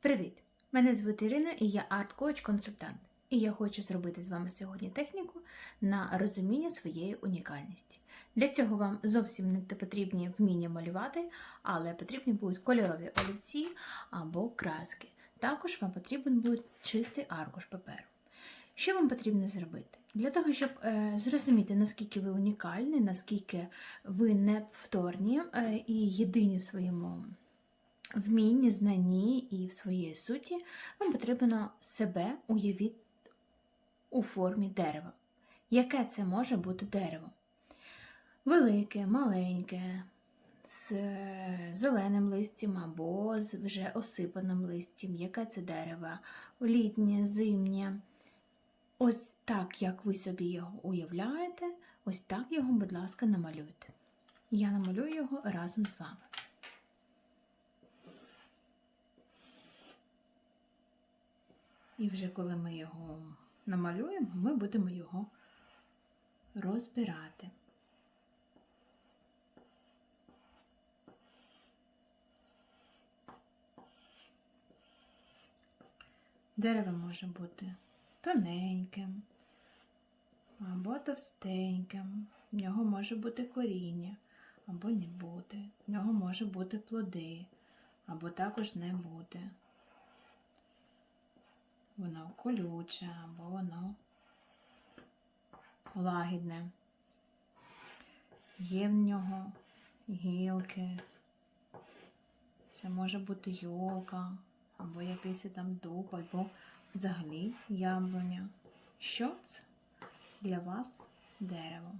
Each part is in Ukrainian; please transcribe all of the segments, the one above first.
Привіт! Мене звуть Ірина і я арт-коуч-консультант. І я хочу зробити з вами сьогодні техніку на розуміння своєї унікальності. Для цього вам зовсім не потрібні вміння малювати, але потрібні будуть кольорові олівці або краски. Також вам потрібен буде чистий аркуш паперу. Що вам потрібно зробити? Для того, щоб е, зрозуміти, наскільки ви унікальні, наскільки ви неповторні е, і єдині в своєму вмінні, знанні і в своїй суті, вам потрібно себе уявити у формі дерева. Яке це може бути дерево? Велике, маленьке, з зеленим листям або з вже осипаним листям. Яке це дерево? Літнє, зимнє. Ось так, як ви собі його уявляєте, ось так його, будь ласка, намалюйте. Я намалюю його разом з вами. І вже коли ми його намалюємо, ми будемо його розбирати. Дерево може бути тоненьким або товстеньким. В нього може бути коріння або не бути. В нього може бути плоди, або також не бути воно колюче або воно лагідне. Є в нього гілки. Це може бути йолка, або якийсь там дуб, або взагалі яблуня. Що це для вас дерево?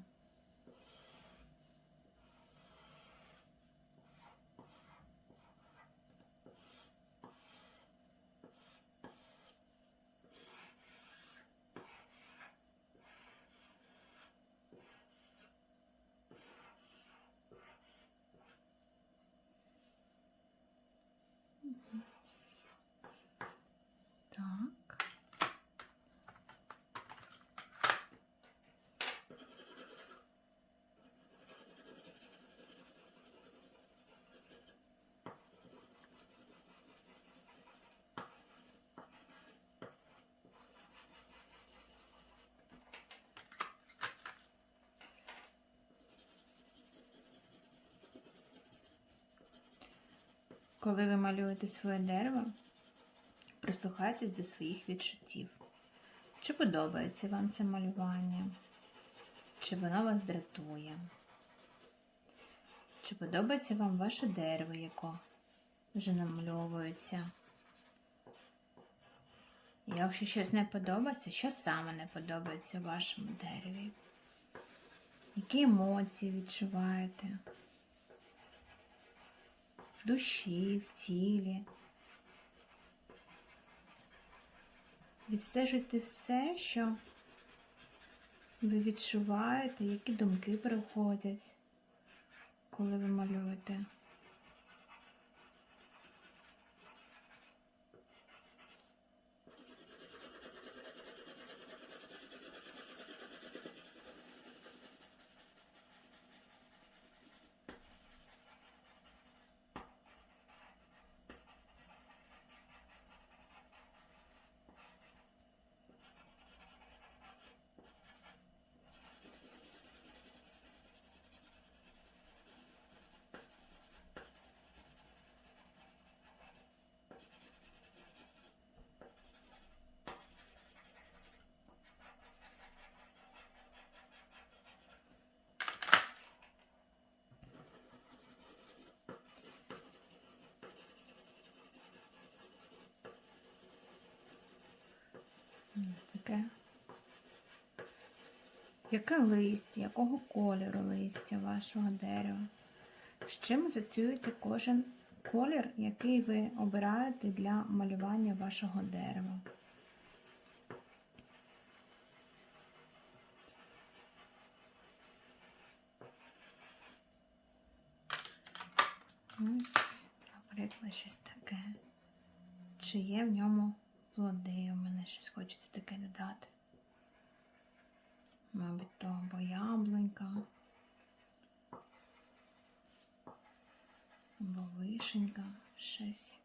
Mm-hmm. Коли ви малюєте своє дерево, прислухайтесь до своїх відчуттів. Чи подобається вам це малювання? Чи воно вас дратує? Чи подобається вам ваше дерево, яке вже намальовується? Якщо щось не подобається, що саме не подобається вашому дереві? Які емоції відчуваєте? Душі, в тілі? Відстежуйте все, що ви відчуваєте, які думки приходять, коли ви малюєте. Таке. Яке листя, якого кольору листя вашого дерева? З чим асоціюється кожен колір, який ви обираєте для малювання вашого дерева? Ось, наприклад, щось таке. Чи є в ньому плоди, у мене щось хочеться таке додати. Мабуть, то або яблунька, або вишенька, щось.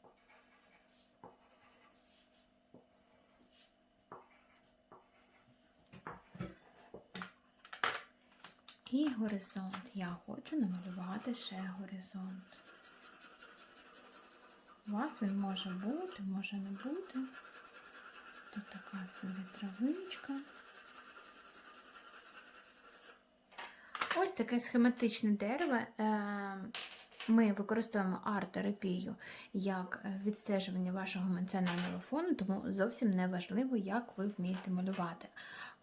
І горизонт. Я хочу намалювати ще горизонт. У вас він може бути, може не бути. Тут така собі травичка. Ось таке схематичне дерево. Е, Ми використовуємо арт-терапію як відстежування вашого емоціонального фону, тому зовсім не важливо, як ви вмієте малювати.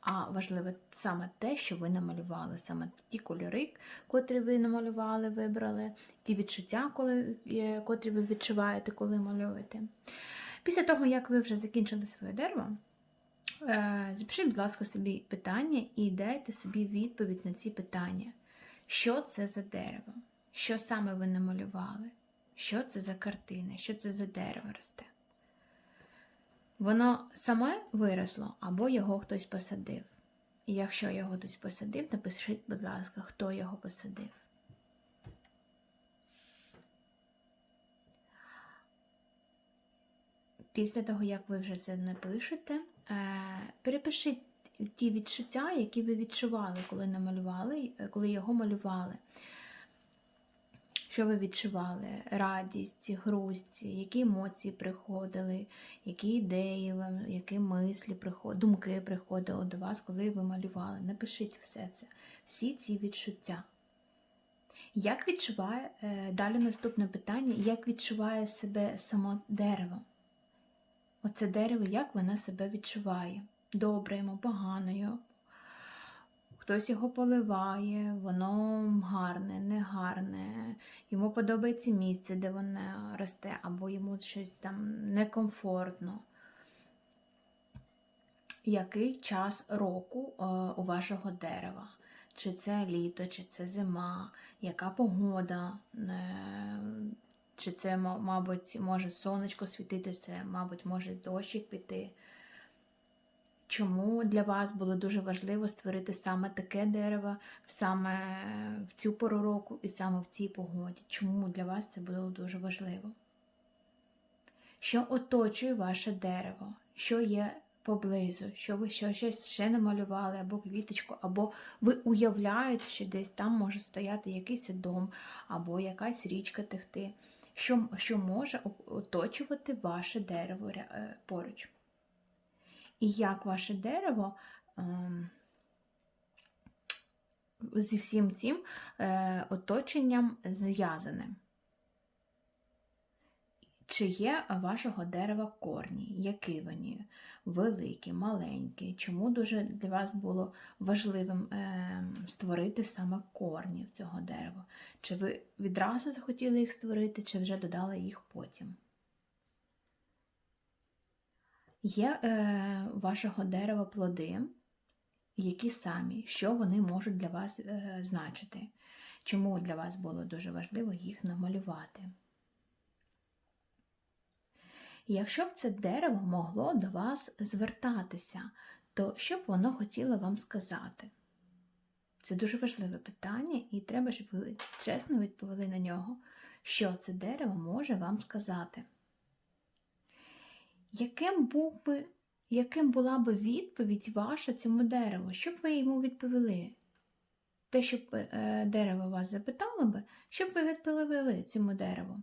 А важливо саме те, що ви намалювали, саме ті кольори, котрі ви намалювали, вибрали, ті відчуття, коли, е, котрі ви відчуваєте, коли малюєте. Після того, як ви вже закінчили своє дерево, е, запишіть, будь ласка, собі питання і дайте собі відповідь на ці питання. Що це за дерево? Що саме ви намалювали? Що це за картина? Що це за дерево росте? Воно саме виросло або його хтось посадив. І якщо його хтось посадив, напишіть, будь ласка, хто його посадив. Після того, як ви вже це напишете, е, перепишіть ті відчуття, які ви відчували, коли намалювали, е, коли його малювали. Що ви відчували? Радість, грусть, які емоції приходили, які ідеї вам, які мислі думки приходили до вас, коли ви малювали. Напишіть все це, всі ці відчуття. Як відчуває, е, далі наступне питання, як відчуває себе само дерево? Оце дерево, як воно себе відчуває? Добре йому, погано йому. Хтось його поливає, воно гарне, негарне, йому подобається місце, де воно росте, або йому щось там некомфортно. Який час року е, у вашого дерева? Чи це літо, чи це зима, яка погода? Чи це, мабуть, може сонечко світити, це, мабуть, може дощик піти. Чому для вас було дуже важливо створити саме таке дерево саме в цю пору року і саме в цій погоді? Чому для вас це було дуже важливо? Що оточує ваше дерево? Що є поблизу? Що ви що, щось ще намалювали, або квіточку, або ви уявляєте, що десь там може стояти якийсь дом, або якась річка текти, що, що може оточувати ваше дерево е, поруч? і як ваше дерево ем, зі всім цим е, оточенням зв'язане. Чи є вашого дерева корні? Які вони? Великі, маленькі? Чому дуже для вас було важливим е, створити саме корні в цього дерева? Чи ви відразу захотіли їх створити, чи вже додали їх потім? Є е, вашого дерева плоди, які самі, що вони можуть для вас е, значити? Чому для вас було дуже важливо їх намалювати? Якщо б це дерево могло до вас звертатися, то що б воно хотіло вам сказати? Це дуже важливе питання, і треба, щоб ви чесно відповіли на нього, що це дерево може вам сказати. Яким, був би, яким була би відповідь ваша цьому дереву? Що б ви йому відповіли? Те, щоб е, дерево вас запитало би, що б ви відповіли цьому дереву?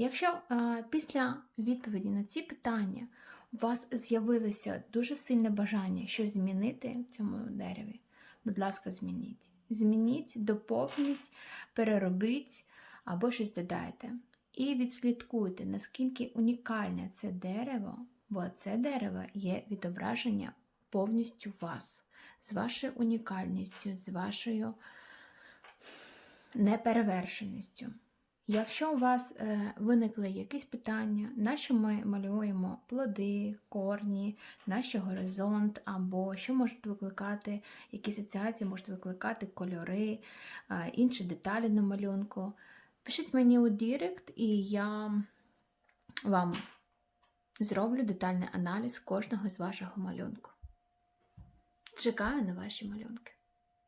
Якщо е, після відповіді на ці питання у вас з'явилося дуже сильне бажання щось змінити в цьому дереві, будь ласка, змініть. Змініть, доповніть, переробіть або щось додайте. І відслідкуйте, наскільки унікальне це дерево, бо це дерево є відображення повністю вас, з вашою унікальністю, з вашою неперевершеністю. Якщо у вас е, виникли якісь питання, на ми малюємо плоди, корні, на горизонт, або що можуть викликати, які асоціації можуть викликати кольори, е, інші деталі на малюнку, пишіть мені у Дірект, і я вам зроблю детальний аналіз кожного з вашого малюнку. Чекаю на ваші малюнки.